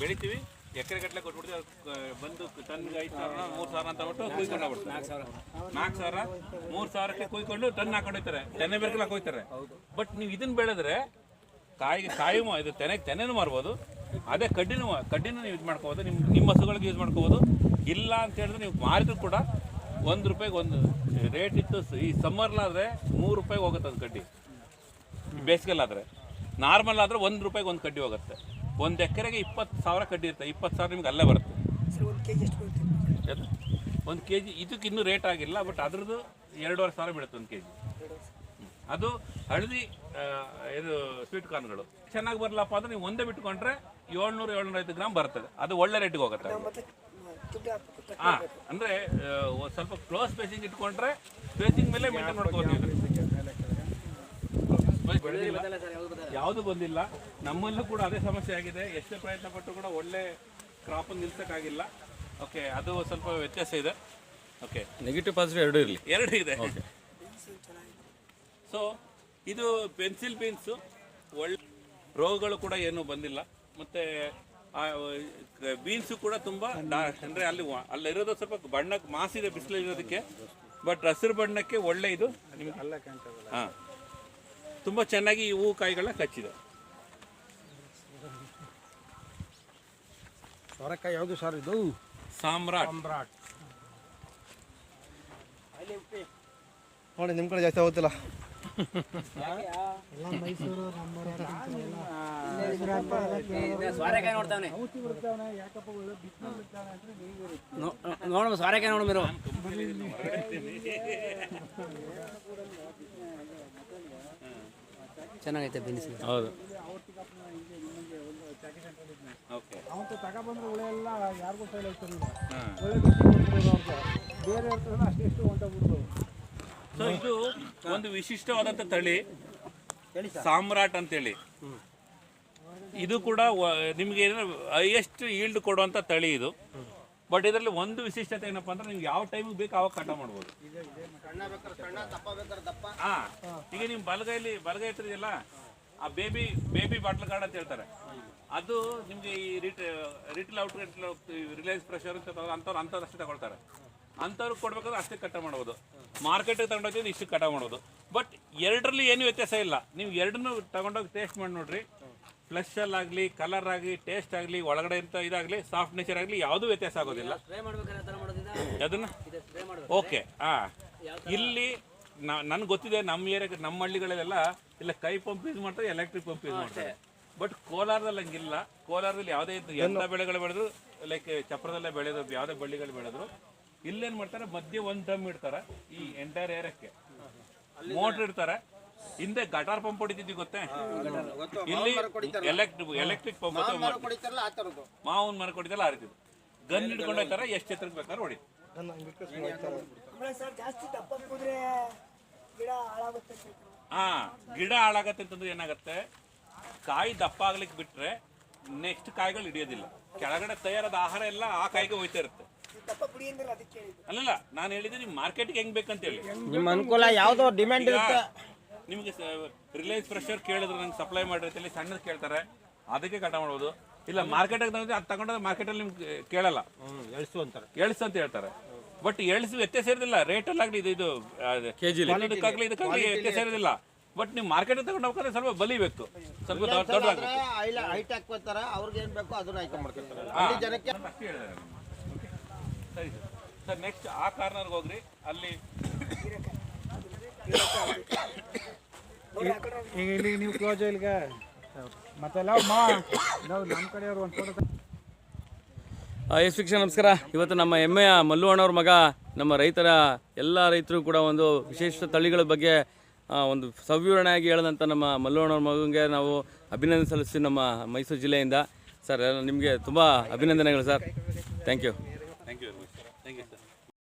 ಬೆಳಿತೀವಿ. ಎಕರೆ ಗಟ್ಟಲೆ ಕೊಟ್ಬಿಡ್ತೀವಿ. ಅದು ಬಂದು ಟನ್ಗೆ ಐದು ಸಾವಿರ ಮೂರು ಸಾವಿರ ಅಂತ ಬಿಟ್ಟು ಕುಯ್ಕೊಂಡು ಹೋಗ್ಬಿಡ್ತಾರೆ ನಾಲ್ಕು ಸಾವಿರ. ಮೂರು ಸಾವಿರಕ್ಕೆ ಕುಯ್ಕೊಂಡು ಟನ್ ಹಾಕೊಂಡು ಹೋಗ್ತಾರೆ. ತೆನೆ ಬೇರೆ ಕೊಯ್ತಾರೆ. ಬಟ್ ನೀವು ಇದನ್ನ ಬೆಳೆದ್ರೆ ಕಾಯಿಗೆ ಕಾಯಿ ಇದು ತೆನೆಗೆ ತೆನೆನೂ ಮಾರ್ಬೋದು. ಅದೇ ಕಡ್ಡಿನೂ ಕಡ್ಡಿನ ನೀವು ಇದು ಮಾಡ್ಕೋಬೋದು. ನಿಮ್ಮ ನಿಮ್ಮ ಹಸುಗಳಿಗೆ ಯೂಸ್ ಮಾಡ್ಕೋಬೋದು. ಇಲ್ಲ ಅಂತ ಹೇಳಿದ್ರೆ ನೀವು ಮಾರಿದ್ರು ಕೂಡ ಒಂದು ರೂಪಾಯಿಗೆ ಒಂದು ರೇಟ್ ಇತ್ತು. ಈ ಸಮ್ಮರ್ಲಾದರೆ ಮೂರು ರೂಪಾಯಿಗೆ ಹೋಗುತ್ತೆ ಅದು ಕಡ್ಡಿ. ಬೇಸಿಗೆಲ್ಲಾದರೆ ನಾರ್ಮಲ್ ಆದರೆ ಒಂದು ರೂಪಾಯಿಗೆ ಒಂದು ಕಡ್ಡಿ ಹೋಗುತ್ತೆ. ಒಂದು ಎಕರೆಗೆ ಇಪ್ಪತ್ತು ಸಾವಿರ ಕಡ್ಡಿ ಇರುತ್ತೆ ಇಪ್ಪತ್ತು ಸಾವಿರ ನಿಮ್ಗೆ ಅಲ್ಲೇ ಬರುತ್ತೆ. ಒಂದು ಕೆ ಜಿ ಇದಕ್ಕೆ ಇನ್ನೂ ರೇಟ್ ಆಗಿಲ್ಲ ಬಟ್ ಅದ್ರದ್ದು ಎರಡೂವರೆ ಸಾವಿರ ಬೀಳುತ್ತೆ ಒಂದು ಕೆ ಜಿ ಅದು ಹಳದಿ ಇದು ಸ್ವೀಟ್ ಕಾರ್ನ್ಗಳು ಚೆನ್ನಾಗಿ ಬರಲಪ್ಪ ಅಂದ್ರೆ ನೀವು ಒಂದೇ ಬಿಟ್ಕೊಂಡ್ರೆ ಏಳ್ನೂರು ಏಳ್ನೂರ ಐದು ಗ್ರಾಮ್ ಬರ್ತದೆ. ಅದು ಒಳ್ಳೆ ರೇಟಿಗೆ ಹೋಗುತ್ತೆ. ಹಾ ಅಂದ್ರೆ ಸ್ವಲ್ಪ ಕ್ಲೋಸ್ ಸ್ಪೇಸಿಂಗ್ ಇಟ್ಕೊಂಡ್ರೆ ಸ್ಪೇಸಿಂಗ್ ಮೇಲೆ ಮೇಂಟೈನ್ ಮಾಡ್ಕೋಬೋದು ಯಾವುದು ಬಂದಿಲ್ಲ. ನಮ್ಮಲ್ಲೂ ಕೂಡ ಅದೇ ಸಮಸ್ಯೆ ಆಗಿದೆ. ಎಷ್ಟೇ ಪ್ರಯತ್ನ ಪಟ್ಟರು ಕೂಡ ಒಳ್ಳೆ ಕ್ರಾಪ್ ನಿಲ್ಸಕ್ಕಾಗಿಲ್ಲ. ಓಕೆ ಅದು ಸ್ವಲ್ಪ ವ್ಯತ್ಯಾಸ ಇದೆ. ಓಕೆ ನೆಗೆಟಿವ್ ಪಾಸಿಟಿವ್ ಎರಡೂ ಇರಲಿ. ಎರಡು ಇದೆ. ಸೊ ಇದು ಪೆನ್ಸಿಲ್ ಬೀನ್ಸು ಒಳ್ಳೆ ರೋಗಗಳು ಕೂಡ ಏನೂ ಬಂದಿಲ್ಲ. ಮತ್ತು ಬೀನ್ಸು ಕೂಡ ತುಂಬ ಅಂದರೆ ಅಲ್ಲಿ ಅಲ್ಲಿರೋದು ಸ್ವಲ್ಪ ಬಣ್ಣಕ್ಕೆ ಮಾಸಿದೆ ಬಿಸಿಲಿರೋದಕ್ಕೆ. ಬಟ್ ಹಸಿರು ಬಣ್ಣಕ್ಕೆ ಒಳ್ಳೆ ಇದು. ನಿಮಗೆ ಹಾಂ. ತುಂಬ ಚೆನ್ನಾಗಿ ಈ ಹೂವು ಕಾಯಿಗಳನ್ನ ಕಚ್ಚಿದೆ ಸೊರಕಾಯಿ ಯಾವುದು ಸರ್ ಇದು ಸಾಮ್ರಾಟ್ ಸಾಮ್ರಾಟ್ ನೋಡಿ ನಿಮ್ಮ ಕಡೆ ಜಾಸ್ತಿ ಆಗುತ್ತಿಲ್ಲ ಎಲ್ಲ ಮೈಸೂರು ನಮ್ಮೂರು ಸ್ವಾರಕಾಯಿ ನೋಡ್ತಾವನೆ ನೋಡ ಸ್ವಾರಕಾಯಿ ನೋಡು మీరు ಚೆನ್ನಾಗೈತೆ ಬೀನ್ಸ್ ಹೌದು. ತಗೊಬಂದ್ರೆ ಎಲ್ಲ ಯಾರಿಗೂ ಫೈಲ್ ಒಳ್ಳೆ ಬೇರೆ ಇರ್ತದೆ ಅಷ್ಟೆಷ್ಟು ಸೊ ಇದು ಒಂದು ವಿಶಿಷ್ಟವಾದಂಥ ತಳಿ. ಸಾಮ್ರಾಟ್ ಅಂತೇಳಿ. ಇದು ಕೂಡ ವ- ನಿಮ್ಗೆ ಹೈಯೆಸ್ಟ್ ಈಲ್ಡ್ ಕೊಡುವಂಥ ತಳಿ ಇದು. ಬಟ್ ಇದರಲ್ಲಿ ಒಂದು ವಿಶಿಷ್ಟತೆ ಏನಪ್ಪಾ ಅಂದ್ರೆ ನಿಮ್ಗೆ ಯಾವ ಟೈಮಿಗೆ ಬೇಕು ಅವಾಗ ಕಟ ಮಾಡ್ಬೋದು. ಹಾ ಈಗ ನಿಮ್ ಬಲಗೈಲಿ ಬಲಗೈ ಇಟ್ಟಿದೆಯಲ್ಲ ಆ ಬೇಬಿ ಬೇಬಿ ಬಾಟ್ಲ್ ಕಾರ್ಡ್ ಅಂತ ಹೇಳ್ತಾರೆ. ಅದು ನಿಮ್ಗೆ ಈ ರಿಟ್ ರಿಟೇಲ್ ಔಟ್ ರಿಲಯನ್ಸ್ ಪ್ರೆಷರ್ ಅಂತ ಅಂತವ್ರು ಅಂಥವ್ರು ಅಂಥವ್ರು ಅಷ್ಟೇ ತಗೊಳ್ತಾರೆ. ಅಂಥವ್ರಿಗೆ ಕೊಡ್ಬೇಕಾದ್ರೆ ಅಷ್ಟೇ ಕಟ್ಟ ಮಾಡ್ಬೋದು. ಮಾರ್ಕೆಟಿಗೆ ತಗೊಂಡೋಗಿ ಇಷ್ಟು ಕಟ ಮಾಡೋದು ಬಟ್ ಎರಡರಲ್ಲಿ ಏನು ವ್ಯತ್ಯಾಸ ಇಲ್ಲ. ನೀವು ಎರಡನ್ನೂ ತಗೊಂಡೋಗಿ ಟೇಸ್ಟ್ ಮಾಡಿ ನೋಡ್ರಿ. ಫ್ಲೆಶಲ್ಲಿ ಆಗಲಿ ಕಲರ್ ಆಗಲಿ ಟೇಸ್ಟ್ ಆಗಲಿ ಒಳಗಡೆ ಇಂಥ ಇದಾಗಲಿ ಸಾಫ್ಟ್ ನೇಚರ್ ಆಗಲಿ ಯಾವುದೂ ವ್ಯತ್ಯಾಸ ಆಗೋದಿಲ್ಲ. ಅದನ್ನ ಇದು ಸ್ಪ್ರೇ ಮಾಡ್ಬೇಕು. ಓಕೆ ಹಾ ಇಲ್ಲಿ ನನ್ಗೆ ಗೊತ್ತಿದೆ ನಮ್ಮ ಏರಿಯಾ ನಮ್ಮ ಹಳ್ಳಿಗಳಲ್ಲೆಲ್ಲ ಇಲ್ಲ ಕೈ ಪಂಪ್ ಯೂಸ್ ಮಾಡ್ತಾರೆ ಎಲೆಕ್ಟ್ರಿಕ್ ಪಂಪ್ ಯೂಸ್ ಮಾಡ್ತಾರೆ. ಬಟ್ ಕೋಲಾರದಲ್ಲಿ ಹಂಗಿಲ್ಲ. ಕೋಲಾರದಲ್ಲಿ ಯಾವುದೇ ಇದ್ದು ಎಂಥ ಬೆಳೆಗಳು ಬೆಳೆದ್ರು ಲೈಕ್ ಚಪ್ರದಲ್ಲೇ ಬೆಳೆದ್ರು ಯಾವುದೇ ಬಳ್ಳಿಗಳು ಬೆಳೆದ್ರು ಇಲ್ಲೇನ್ ಮಾಡ್ತಾರೆ ಮಧ್ಯೆ ಒಂದು ಡಮ್ ಇಡ್ತಾರೆ ಈ ಎಂಟೈರ್ ಏರಿಯಾಕ್ಕೆ. ಮೋಟ್ರ್ ಇಡ್ತಾರೆ ಹಿಂದೆ ಗಟಾರ್ ಪಂಪ್ ಹೊಡಿತಿದ್ವಿ ಗೊತ್ತೇ? ಇಲ್ಲಿ ಎಲೆಕ್ಟ್ರಿಕ್ ಎಲೆಕ್ಟ್ರಿಕ್ ಪಂಪ್ ಮಾವನ್ ಮರ ಕೊಡಿದಲ್ಲ ಹರಿತಿದ್ದು ಗನ್ ಹಿಡ್ಕೊಂಡು ಹೋಗ್ತಾರೆ ಎಷ್ಟು ಎತ್ತರಕ್ಕೆ ಬೇಕಾದ್ರೆ ಹೊಡಿ. ಹಾ ಗಿಡ ಹಾಳಾಗತ್ತೆ ಅಂತಂದ್ರೆ ಏನಾಗತ್ತೆ? ಕಾಯಿ ದಪ್ಪ ಆಗ್ಲಿಕ್ಕೆ ಬಿಟ್ರೆ ನೆಕ್ಸ್ಟ್ ಕಾಯಿಗಳು ಹಿಡಿಯೋದಿಲ್ಲ. ಕೆಳಗಡೆ ತಯಾರಾದ ಆಹಾರ ಎಲ್ಲ ಆ ಕಾಯಿಗೆ ಹೋಯ್ತಾ ಇರುತ್ತೆ. ಅಲ್ಲಲ್ಲ ನಾನು ಹೇಳಿದ್ರೆ ನಿಮ್ ಮಾರ್ಕೆಟ್ಗೆ ಹೆಂಗ್ ಬೇಕಂತ ಹೇಳಿ ನಿಮ್ಮ ಅನುಕೂಲ ಯಾವ್ದೋ ಡಿಮ್ಯಾಂಡ್ ಈಗ ನಿಮ್ಗೆ ರಿಲಯನ್ಸ್ ಫ್ರೆಶರ್ ಕೇಳಿದ್ರೆ ನಂಗೆ ಸಪ್ಲೈ ಮಾಡಿರ್ತೀವಿ ಸಣ್ಣದು ಕೇಳ್ತಾರೆ. ಅದಕ್ಕೆ ಕಟ ಮಾಡ್ಬೋದು. ಇಲ್ಲ ಮಾರ್ಕೆಟ್ ತಗೊಂಡ್ರೆ ಅದು ತಗೊಂಡ್ರೆ ಮಾರ್ಕೆಟಲ್ಲಿ ನಿಮ್ಗೆ ಕೇಳಲ್ಲ. ಎಳ್ಸು ಅಂತಾರೆ. ಎಳ್ಸು ಅಂತ ಹೇಳ್ತಾರೆ. ಬಟ್ ಎಳ್ಸು ವ್ಯತ್ಯಾಸ ಇರೋದಿಲ್ಲ ರೇಟಲ್ಲಾಗಲಿ ಇದು ಇದು ಕೆಜಿಲಿ. ಇದಕ್ಕಾಗಲಿ ಇದಕ್ಕಾಗಲಿ ವ್ಯತ್ಯಾಸ ಇರೋದಿಲ್ಲ ಬಟ್ ನೀವು ಮಾರ್ಕೆಟ್ ತಗೊಂಡು ಹೋಗ್ತಾರೆ ಸ್ವಲ್ಪ ಬಲಿಬೇಕು ಸ್ವಲ್ಪ ದೊಡ್ಡ ಹೈಟ್ ಹಾಕ್ಕೋತಾರೆ ಅವ್ರಿಗೆ ಏನು ಬೇಕೋ ಅದನ್ನ ಆಯ್ಕೆ ಮಾಡ್ಕೊತಾರೆ ಅಲ್ಲಿ ಜನಕ್ಕೆ? ಸರಿ ಸರ್. ನೆಕ್ಸ್ಟ್ ಆ ಕಾರ್ನರ್ಗೆ ಹೋಗ್ರಿ. ಅಲ್ಲಿ ಈಗ ಇಲ್ಲಿ ನೀವು ಕ್ಲೋಸ್ ಇಲ್ಲಿಗೆ ಮತ್ತೆಲ್ಲ ಮಾ? ನಾವು ನಮ್ಮ ಕಡೆಯವ್ರು ಒಂದು ಫೋಟೋ ಎಸ್ ವೀಕ್ಷಕ ನಮಸ್ಕಾರ. ಇವತ್ತು ನಮ್ಮ ಹೆಮ್ಮೆಯ ಮಲ್ಲುವಣ್ಣವ್ರ ಮಗ ನಮ್ಮ ರೈತರ ಎಲ್ಲ ರೈತರು ಕೂಡ ಒಂದು ವಿಶೇಷ ತಳಿಗಳ ಬಗ್ಗೆ ಒಂದು ಸವಿವರಣೆಯಾಗಿ ಹೇಳಿದಂಥ ನಮ್ಮ ಮಲ್ಲುವಣ್ಣವ್ರ ಅಣ್ಣವ್ರ ಮಗನಿಗೆ ನಾವು ಅಭಿನಂದನೆ ಸಲ್ಲಿಸ್ತೀವಿ ನಮ್ಮ ಮೈಸೂರು ಜಿಲ್ಲೆಯಿಂದ. ಸರ್ ನಿಮಗೆ ತುಂಬ ಅಭಿನಂದನೆಗಳು sir. Thank you thank you